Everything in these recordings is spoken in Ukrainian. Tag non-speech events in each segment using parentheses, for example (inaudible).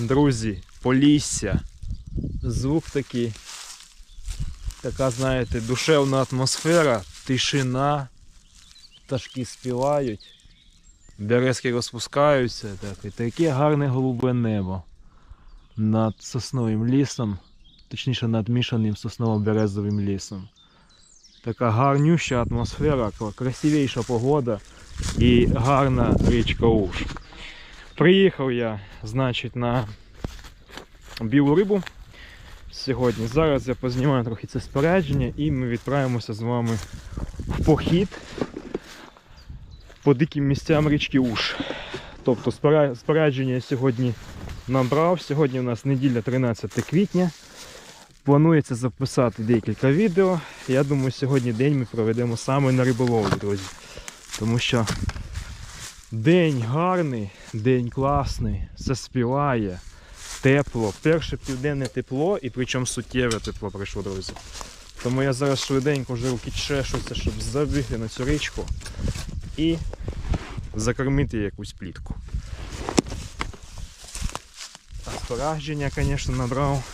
Друзі, полісся. Звук такий. Така, знаєте, душевна атмосфера, тишина, пташки співають, березки розпускаються, так, і таке гарне голубе небо над сосновим лісом, точніше над мішаним сосново-березовим лісом. Така гарнюща атмосфера, красивіша погода і гарна річка Уж. Приїхав я, значить, на білу рибу сьогодні. Зараз я познімаю трохи це спорядження і ми відправимося з вами в похід по диким місцям річки Уж. Тобто спорядження я сьогодні набрав. Сьогодні у нас неділя 13 квітня. Планується записати декілька відео. Я думаю, сьогодні день ми проведемо саме на риболовлі, друзі. Тому що день гарний, день класний, все співає, тепло. Перше південне тепло і причому суттєве тепло прийшло, друзі. Тому я зараз швиденько вже руки чешуся, щоб забігти на цю річку і закормити якусь плітку. Спораження, звісно, набрав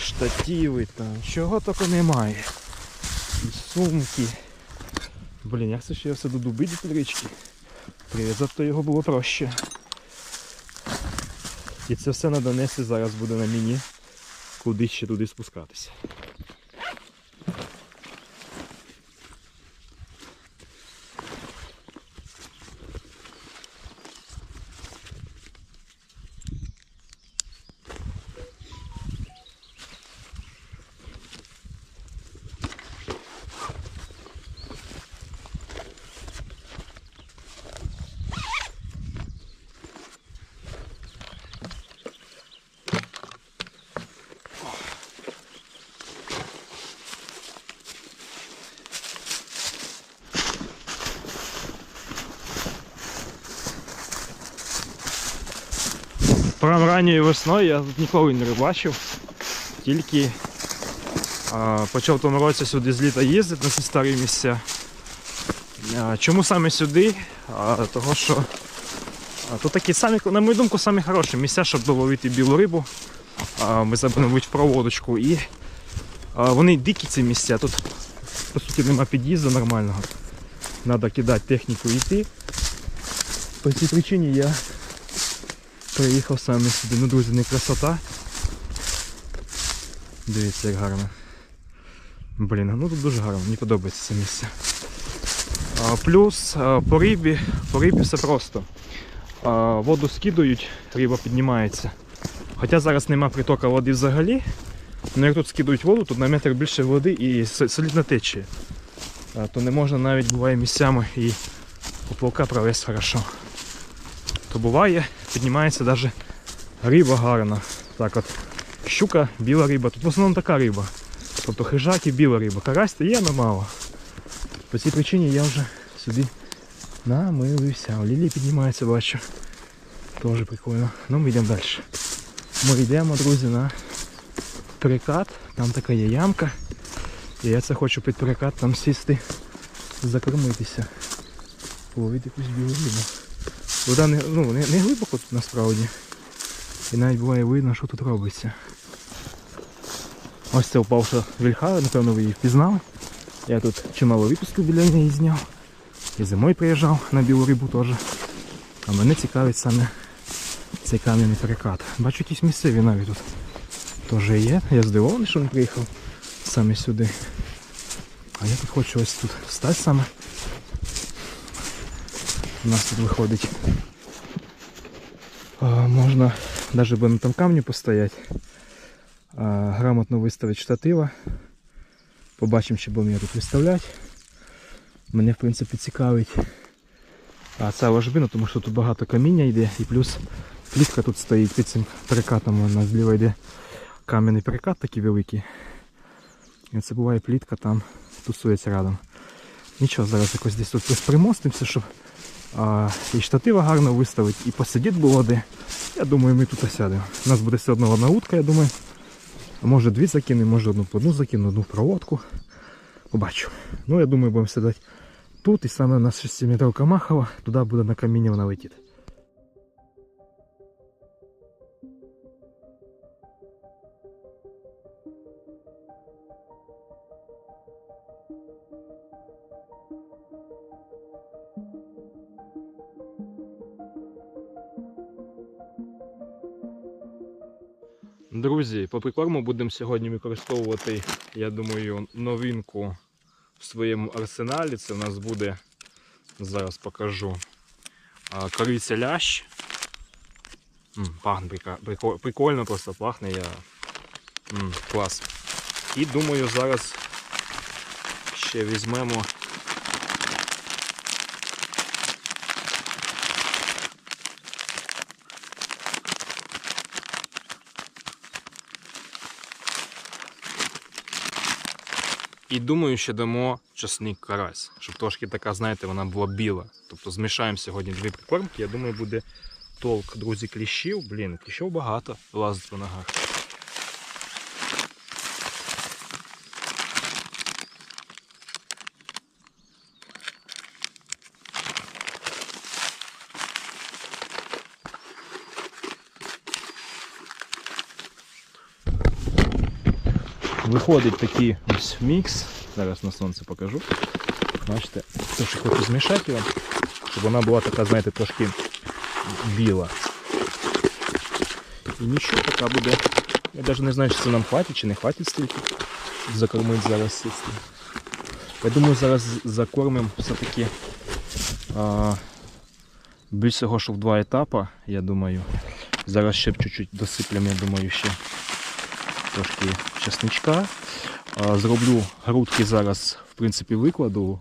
штативи там, чого тільки немає. І сумки. Блін, як це ще я все до дуби до річки? Прив'язати то його було проще. І це все на Донесі зараз буде на мені, куди ще туди спускатися. Прям ранньою весною я тут ніколи не рибачив. Тільки а, почав в тому році сюди з літа їздити на ці старі місця. А, чому саме сюди? А, того що а, тут такі самі, на мою думку, самі хороші місця, щоб ловити білу рибу. А, ми забудемо в проводочку і а, вони дикі ці місця. Тут по суті нема під'їзду нормального. Треба кидати техніку і йти. По цій причині я Приїхав саме сюди. Ну, друзі, не красота. Дивіться, як гарно. Блін, ну тут дуже гарно, мені подобається це місце. А, плюс а, по рибі, по рибі все просто. А, воду скидують, риба піднімається. Хоча зараз нема притока води взагалі. Ну як тут скидують воду, тут на метр більше води і солідна течія. То не можна навіть буває місцями і поплавка провести хорошо. То буває, піднімається навіть риба гарна. Так от, щука, біла риба. Тут в основному така риба. Тобто хижак і біла риба. Карась то є, але мало. По цій причині я вже сюди намилився. Лілі піднімається, бачу. Теж прикольно. Ну ми йдемо далі. Ми йдемо, друзі, на перекат. Там така є ямка. І я це хочу під перекат там сісти, закормитися. Половити якусь білу рибу. Вода не, ну, не, не глибоко тут насправді. І навіть буває видно, що тут робиться. Ось це впавша вільха, напевно ви її впізнали. Я тут чимало випусків біля неї зняв. І зимою приїжджав на білу рибу теж. А мене цікавить саме цей кам'яний перекат. Бачу якісь місцеві навіть тут теж є. Я здивований, що він приїхав саме сюди. А я тут хочу ось тут стати саме. У нас тут виходить. Можна навіть би на там камні постояти. Грамотно виставити штатива. Побачимо, чи будемо я тут виставляти. Мене в принципі цікавить. А ця ложбина, тому що тут багато каміння йде і плюс плітка тут стоїть під цим перекатом. Нас зліва йде кам'яний перекат такий великий. І це буває плітка там тусується рядом. Нічого, зараз якось десь тут примостимося, щоб і штатива гарно виставити, і посидіти було де. Я думаю, ми тут сядемо. У нас буде все одно одна утка, я думаю. Може дві закинемо, може одну по одну закину, одну проводку. Побачу. Ну, я думаю, будемо сідати тут, і саме у нас 6 метрів Камахова, туди буде на каміння вона летіти. Друзі, по прикорму будемо сьогодні використовувати, я думаю, новинку в своєму арсеналі. Це в нас буде, зараз покажу, кориця лящ. Пахне прикольно, просто пахне я. Клас. І думаю, зараз ще візьмемо. І думаю, ще дамо часник карась, щоб трошки така, знаєте, вона була біла. Тобто змішаємо сьогодні дві прикормки. Я думаю, буде толк, друзі, кліщів. Блін, кліщів багато лазить по ногах. Виходить такий ось мікс. Зараз на сонце покажу. Бачите, трошки хочу змішати його, щоб вона була така, знаєте, трошки біла. І нічого така буде. Я навіть не знаю, чи це нам хватить, чи не хватить стільки. Закормити зараз сісти. Я думаю, зараз закормимо все-таки а, більш всього, що в два етапи, я думаю. Зараз ще чуть-чуть досиплемо, я думаю, ще трошки чесничка. Зроблю грудки зараз, в принципі, викладу.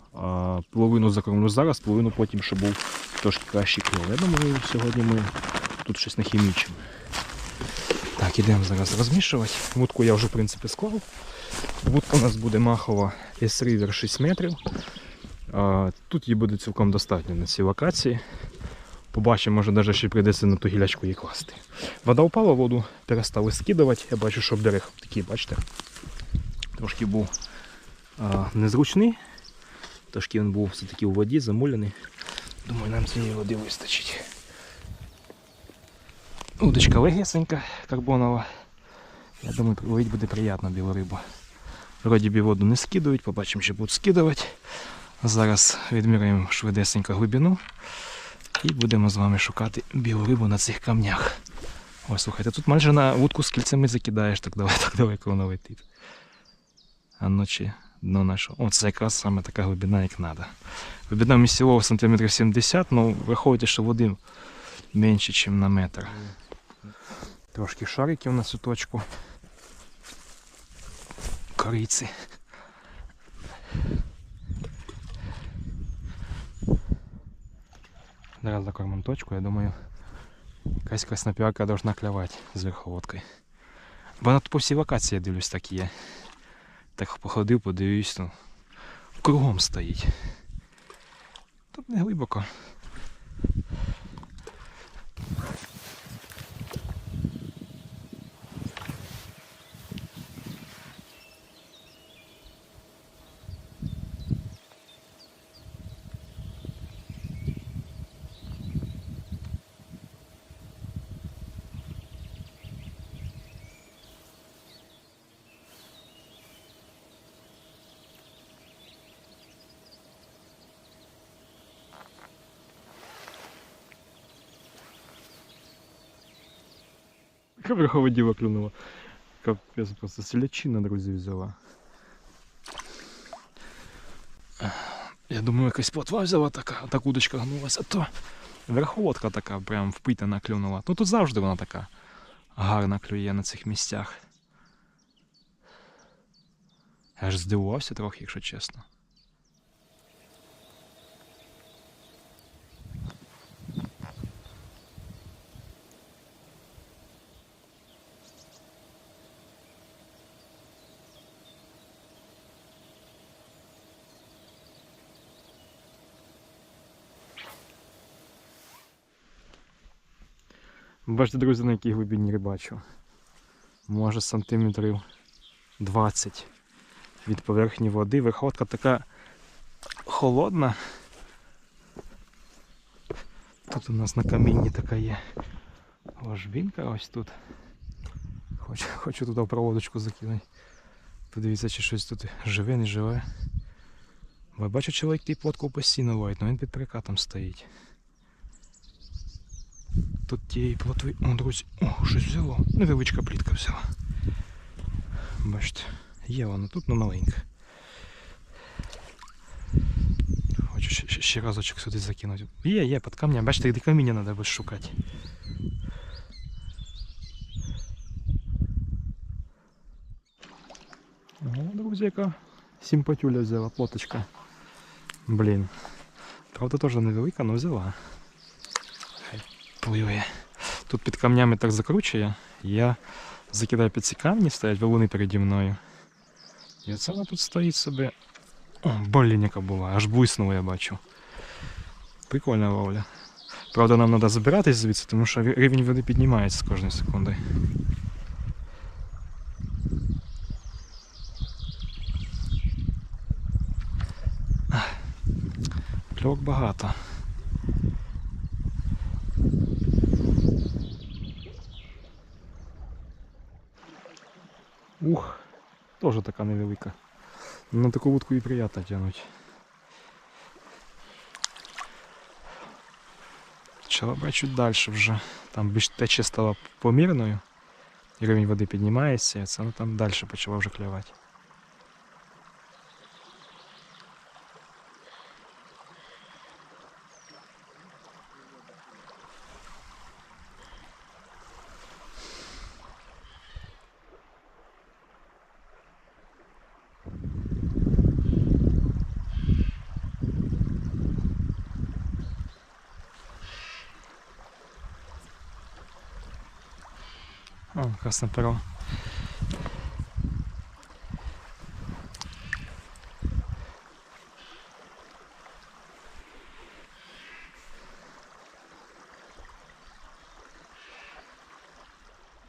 Половину закормлю зараз, половину потім, щоб був трошки кращий кльов. Я думаю, сьогодні ми тут щось не хімічимо. Так, ідемо зараз розмішувати. Вудку я вже, в принципі, склав. Вудка у нас буде махова S-River 6 метрів. Тут її буде цілком достатньо на цій локації. Побачимо, може навіть ще прийдеться на ту гілячку її класти. Вода впала, воду перестали скидувати. Я бачу, що берег такий, бачите, трошки був а, незручний. Трошки він був все-таки у воді, замулений. Думаю, нам цієї води вистачить. Удочка легесенька, карбонова. Я думаю, ловить буде приємно білу рибу. Вроді бі воду не скидують, побачимо, що будуть скидувати. Зараз відміряємо швидесенько глибину. І будемо з вами шукати білу рибу на цих камнях. Ось, слухайте, тут майже на вудку з кільцями закидаєш, так далеко, (laughs) так далеко воно летить. А ночі дно наше. О, це якраз саме така глибина, як треба. Глибина місцевого сантиметрів 70, ну враховуйте, що води менше, ніж на метр. Трошки шариків на суточку. Кориці. Зараз закормим точку, я думаю, якась краснопірка должна клявати з верховодкою. Бо тут по всій локації, я дивлюсь, так є. Так походив, подивлюсь, ну, кругом стоїть. Тут не глибоко. Яка верховоділа клюнула. Капець, просто селячина, друзі, взяла. Я думаю, якась плотва взяла така, так удочка гнулася, то верховодка така прям впитана клюнула. Ну тут завжди вона така гарна клює на цих місцях. Я аж здивувався трохи, якщо чесно. Бачите, друзі, на якій глибині рибачу. Може сантиметрів 20 від поверхні води. Верховодка така холодна. Тут у нас на камінні така є ложбінка ось тут. Хочу, хочу туди проводочку закинути. Подивіться, чи щось тут живе, не живе. Бо бачу, чоловік тій плотку постійно ловить, але він під перекатом стоїть. Тут тієї плотви. О, друзі, о, щось взяло. Невеличка плітка взяла. Бачите, є вона тут, але маленька. Хочу ще, ще, разочок сюди закинути. Є, є, під камнем. Бачите, де каміння треба буде шукати. О, друзі, яка симпатюля взяла, плоточка. Блін. Правда, теж невелика, але взяла. Хай. Тут під камнями так закручує. Я закидаю під ці камні, стоять валуни переді мною. І оце вона тут стоїть собі. О, блін, яка була, аж буйснула, я бачу. Прикольна ловля. Правда, нам треба забиратись звідси, тому що рівень води піднімається з кожної секунди. Кльовок багато. теж така невелика. На таку вудку і приємно тягнути. Почала брати чуть далі вже. Там більш течія стала помірною. і Рівень води піднімається, і це ну, там далі почала вже клювати. О, красне перо.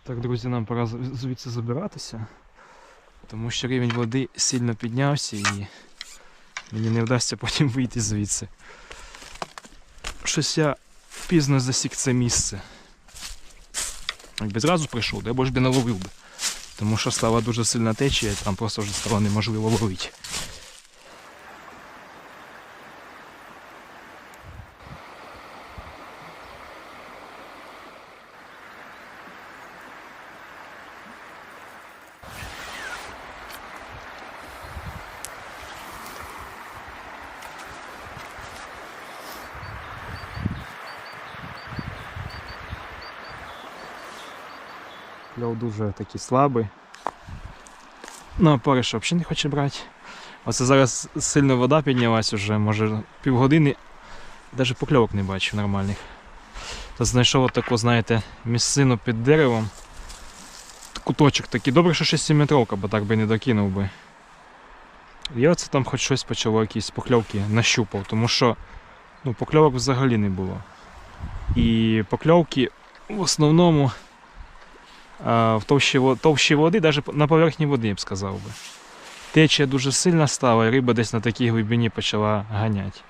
Так, друзі, нам пора звідси забиратися, тому що рівень води сильно піднявся і мені не вдасться потім вийти звідси. Щось я пізно засік це місце. Якби зразу прийшов, де бо ж би наловив би. Тому що стала дуже сильна течія, там просто вже стало неможливо ловити. Дуже такий слабий. Ну, а пориш взагалі не хоче брати. Оце зараз сильно вода піднялась уже, може півгодини, навіть покльовок не бачив нормальних. То знайшов таку, знаєте, місцину під деревом. Куточок такий. Добре, що 6 метровка, бо так би не докинув би. І оце там хоч щось почало, якісь покльовки нащупав, тому що ну, покльовок взагалі не було. І покльовки в основному в товщі, товщі води, навіть на поверхні води, я б сказав би. Течія дуже сильна стала, і риба десь на такій глибині почала ганяти.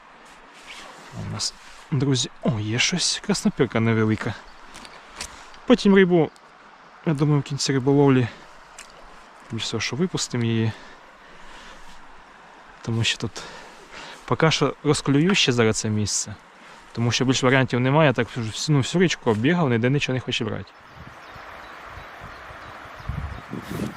У нас, друзі, о, є щось, краснопірка невелика. Потім рибу, я думаю, в кінці риболовлі більш що випустимо її. Тому що тут поки що розклюю ще зараз це місце. Тому що більш варіантів немає, я так ну, всю річку оббігав, ніде нічого не хоче брати. Thank you.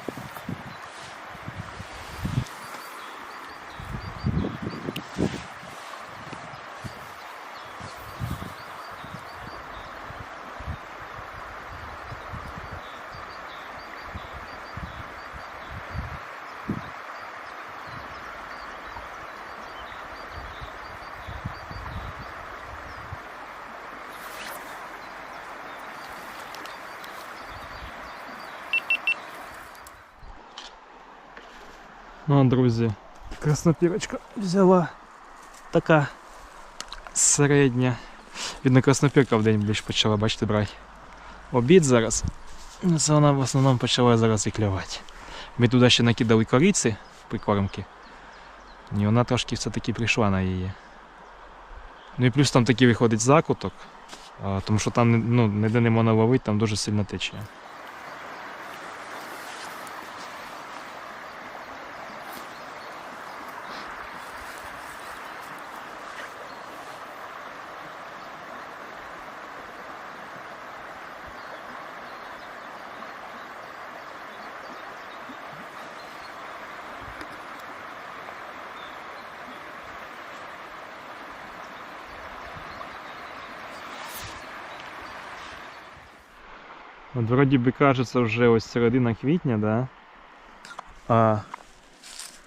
Ну, друзі, краснопірочка взяла така середня. Видно, краснопірка в день більш почала, бачите, брати. Обід зараз. Це вона в основному почала зараз і. Ми туди ще накидали кориці прикормки. І вона трошки все-таки прийшла на її. Ну і плюс там такий виходить закуток, тому що там ну, ніде не можна ловити, там дуже сильна течія. Вроді би кажеться вже ось середина квітня, да? А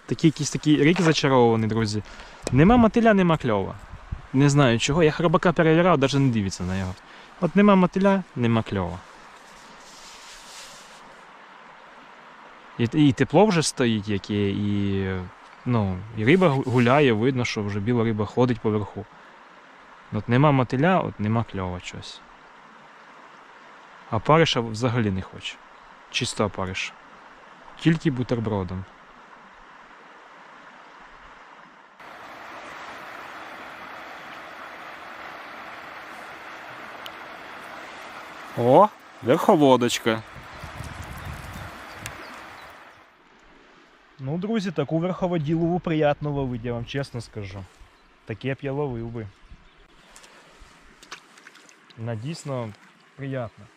такий якийсь такий рік зачарований, друзі. Нема мотиля, нема кльова. Не знаю чого. Я хробака перевіряв, навіть не дивиться на його. От нема мотиля, нема кльова. І, і тепло вже стоїть яке, і, ну, і риба гуляє, видно, що вже біла риба ходить поверху. От нема мотиля, от нема кльова щось. А париша взагалі не хоче. Чисто опариш. Тільки бутербродом. О, верховодочка. Ну, друзі, таку верховоділову приємно ловити, я вам чесно скажу. Таке б я ловив би. Вона дійсно приємна.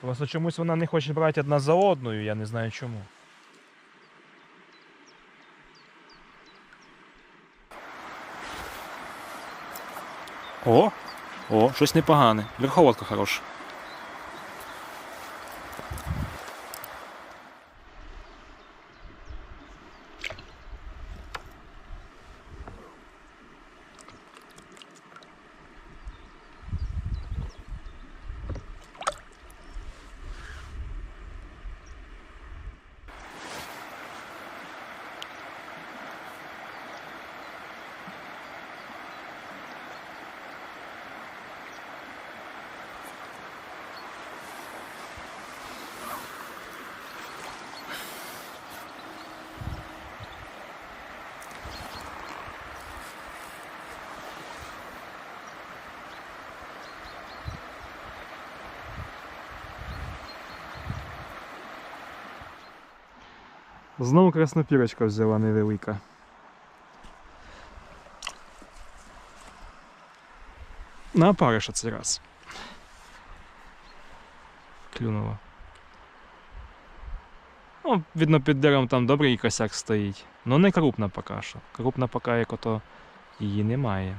Просто чомусь вона не хоче брати одна за одною, я не знаю чому. О, о, щось непогане. Верховодка хороша. Знову краснопірочка взяла невелика. На опариша цей раз. Клюнула. Ну, видно, під деревом там добрий косяк стоїть. Ну не крупна поки що. Крупна поки як ото її немає.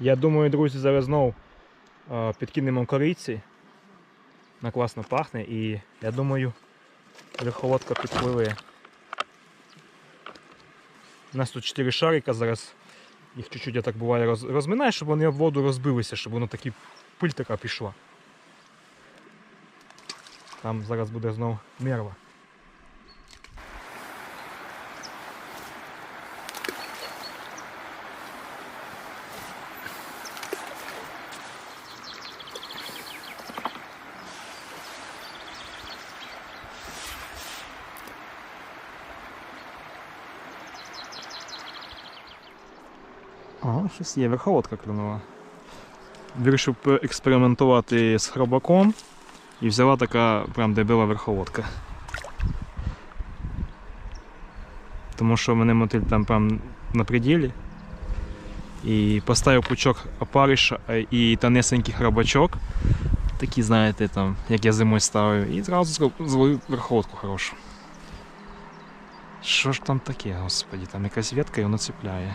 Я думаю, друзі, зараз знову підкинемо кориці. Вона класно пахне і я думаю, верховодка підпливе. У нас тут 4 шарика зараз. Їх чуть-чуть я так буває роз, розминаю, щоб вони об воду розбилися, щоб воно такі пиль така пішла. Там зараз буде знову мерва. Щось є, верховодка клюнула. Вирішив поекспериментувати з хробаком і взяла така прям дебила верховодка. Тому що в мене мотиль там прям на пределі. І поставив пучок опариша і тонесенький хробачок. Такі, знаєте, там, як я зимою ставив, і зразу зловив верховодку хорошу. Що ж там таке, господі, там якась ветка і воно цепляє.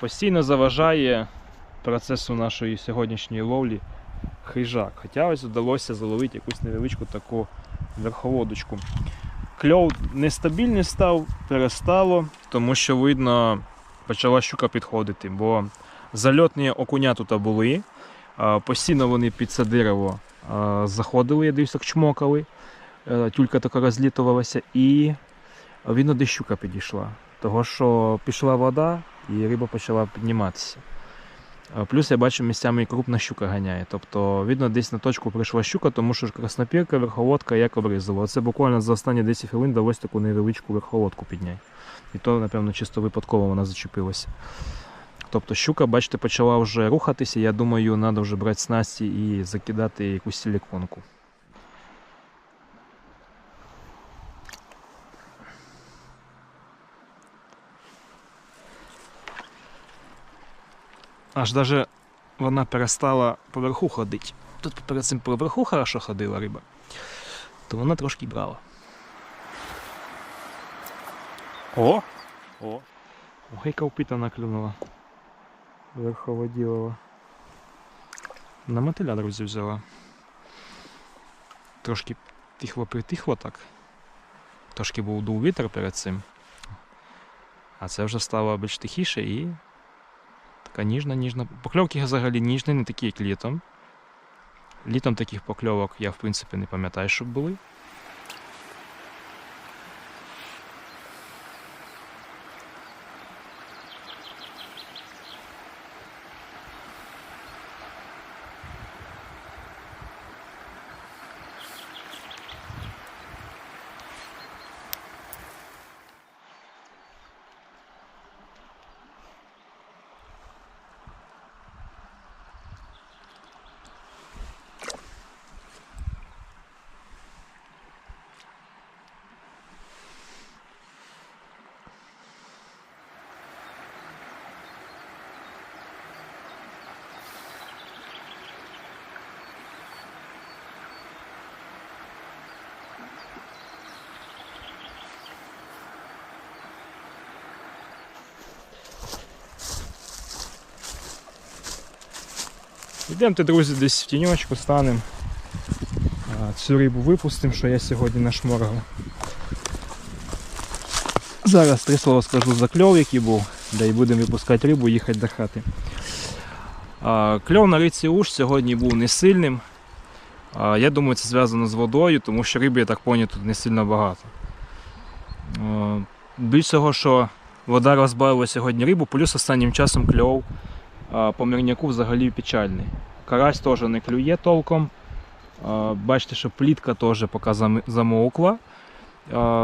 Постійно заважає процесу нашої сьогоднішньої ловлі хижак. Хоча ось вдалося заловити якусь невеличку таку верховодочку. Кльов нестабільний став, перестало, тому що видно, почала щука підходити, бо зальотні окуня тут були. Постійно вони під це дерево заходили, я дивлюся, чмокали. Е, Тюлька така розлітувалася, і де щука підійшла. Того, що пішла вода і риба почала підніматися. Плюс я бачу місцями і крупна щука ганяє. Тобто, видно, десь на точку прийшла щука, тому що краснопірка, верховодка як обрізала. Це буквально за останні 10 хвилин вдалося таку невеличку верховодку підняти. І то, напевно, чисто випадково вона зачепилася. Тобто щука, бачите, почала вже рухатися. Я думаю, треба вже брати снасті і закидати якусь силіконку. Аж даже вона перестала поверху ходити. Тут перед цим поверху хорошо ходила риба, то вона трошки брала. О! О! Ой, яка впитана клюнула. Верховоділова. На мотиля, друзі, взяла. Трошки тихо притихло так. Трошки був дув вітер перед цим. А це вже стало більш тихіше і така ніжна, ніжна. Покльовки взагалі ніжні, не такі, як літом. Літом таких покльовок я в принципі не пам'ятаю, щоб були. Йдемте, друзі, десь в тіньочку станемо. Цю рибу випустимо, що я сьогодні нашморгав. Зараз три слова скажу за кльов, який був, да і будемо випускати рибу, і їхати до хати. Кльов на риці уж сьогодні був не сильним. Я думаю, це зв'язано з водою, тому що риби, я так поняв, тут не сильно багато. Більш того, що вода розбавила сьогодні рибу, плюс останнім часом кльов по мирняку взагалі печальний. Карась теж не клює толком. Бачите, що плітка теж поки замовкла.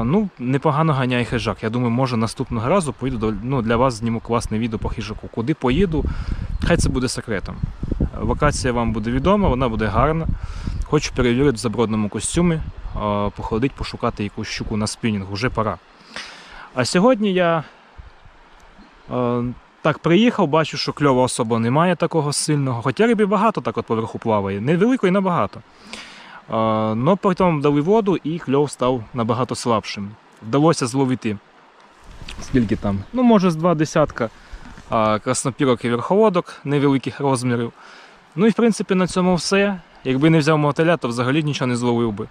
Ну, непогано ганяє хижак. Я думаю, може наступного разу поїду до, ну, для вас зніму класне відео по хижаку. Куди поїду, хай це буде секретом. Локація вам буде відома, вона буде гарна. Хочу перевірити в забродному костюмі, походити, пошукати якусь щуку на спінінг, вже пора. А сьогодні я так приїхав, бачу, що кльова особа немає такого сильного. Хоча риби багато так от поверху плаває. Невелико і набагато. Но потім дали воду і кльов став набагато слабшим. Вдалося зловити скільки там, ну може з два десятка краснопірок і верховодок невеликих розмірів. Ну і в принципі на цьому все. Якби не взяв мотиля, то взагалі нічого не зловив би.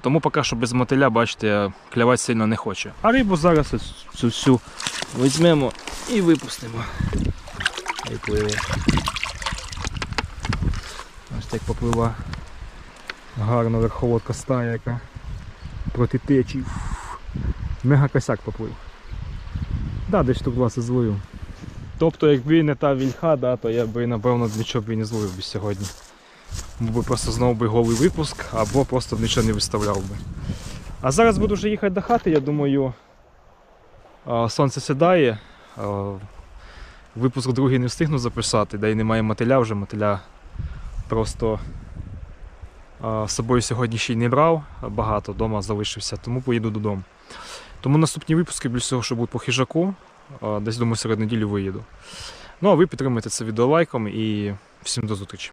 Тому поки що без мотиля, бачите, клявати сильно не хоче. А рибу зараз цю всю візьмемо і випустимо. І пливе. Ось так поплила гарна верховодка стая, яка проти течії. Мега косяк поплив. Да, десь штук 20 зловив. Тобто, якби не та вільха, да, то я би напевно нічого б і не зловив би сьогодні. Був би просто знову би голий випуск, або просто б нічого не виставляв би. А зараз буду вже їхати до хати, я думаю, сонце сідає. Випуск другий не встигну записати, да й немає мотиля вже, мотиля просто з собою сьогодні ще й не брав, багато вдома залишився, тому поїду додому. Тому наступні випуски більш всього, що будуть по хижаку, десь думаю серед неділі виїду. Ну а ви підтримуйте це відео лайком і всім до зустрічі.